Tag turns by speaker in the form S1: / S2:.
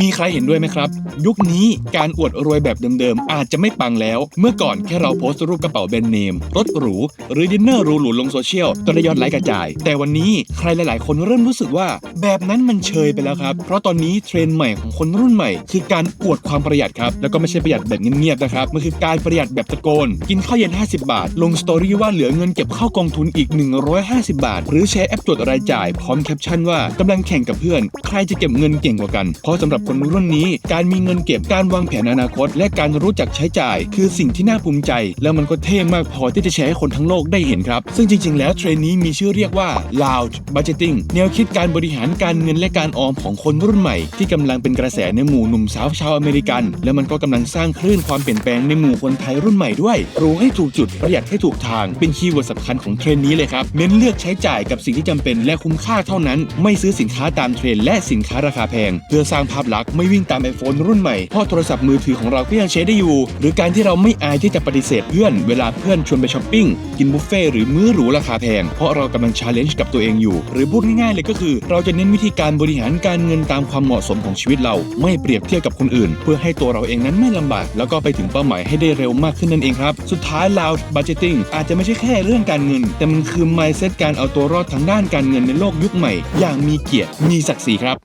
S1: มีใครเห็นด้วยไหมครับ ยุคนี้การอวดรวยแบบเดิมๆ อาจจะไม่ปังแล้ว เมื่อก่อนแค่เราโพสต์รูปกระเป๋าแบรนด์เนม รถหรู หรือดินเนอร์หรูลงโซเชียลก็ได้ยอดไลค์กระจาย แต่วันนี้ใครหลายๆ คนเริ่มรู้สึกว่า แบบนั้นมันเชยไปแล้วครับ เพราะตอนนี้เทรนด์ใหม่ของคนรุ่นใหม่ คือการอวดความประหยัดครับ แล้วก็ไม่ใช่ประหยัดแบบเงียบๆนะครับ มันคือการประหยัดแบบตะโกน กินข้าวเย็น 50 บาท ลงสตอรี่ว่าเหลือเงินเก็บเข้ากองทุนอีก 150 บาท หรือแชร์แอปตรวจรายจ่ายพร้อมแคปชั่นว่ากำลังแข่งกับเพื่อน ใครจะเก็บเงินเก่งกว่ากัน เพราะสำหรับคนรุ่นนี้ การมีเงินเก็บการวางแผนอนาคต และการรู้จักใช้จ่าย คือสิ่งที่น่าภูมิใจ แล้วมันก็เท่มากพอที่จะแชร์ให้คนทั้งโลกได้เห็นครับ ซึ่งจริง ๆ แล้วเทรนนี้มีชื่อเรียกว่า lounge budgeting แนวคิดการบริหารการเงินและการออมของคนรุ่นใหม่ ที่กำลังเป็นกระแสในหมู่หนุ่มสาวชาวอเมริกัน และมันก็กำลังสร้างคลื่นความเปลี่ยนแปลงในหมู่คนไทยรุ่นใหม่ด้วยรู้ให้ถูกจุดประหยัดให้ถูกทาง เป็นคีย์เวิร์ดสำคัญของเทรนนี้เลยครับเน้นเลือกใช้จ่ายกับสิ่งที่จำเป็นและคุ้มค่าเท่านั้น ไม่ซื้อสินค้าตามเทรนและสินค้าราคาแพง เพื่อสร้างภาพลักษณ์ไม่วิ่งตามไอโฟนรุ่นใหม่เพราะโทรศัพท์มือถือของเราก็ยังใช้ได้อยู่ หรือการที่เราไม่อายที่จะปฏิเสธเพื่อน เวลาเพื่อนชวนไปช้อปปิ้ง กินบุฟเฟ่หรือมื้อหรูราคาแพง เพราะเรากำลังชาเลนจ์กับตัวเองอยู่ หรือพูดง่ายๆเลยก็คือ เราจะเน้นวิธีการบริหารการเงินตามความเหมาะสมของชีวิตเรา ไม่เปรียบเทียบกับคนอื่น เพื่อให้ตัวเราเองนั้นไม่ลำบาก แล้วก็ไปถึงเป้าหมายให้ได้เร็วมากขึ้นนั่นเองครับ สุดท้าย loud budgeting อาจจะไม่ใช่แค่เรื่องการเงิน แต่มันคือ mindset การเอาตัวรอดทางด้านการเงินในโลกยุคใหม่ อย่างมีเกียรติมีศักดิ์ศรีครับ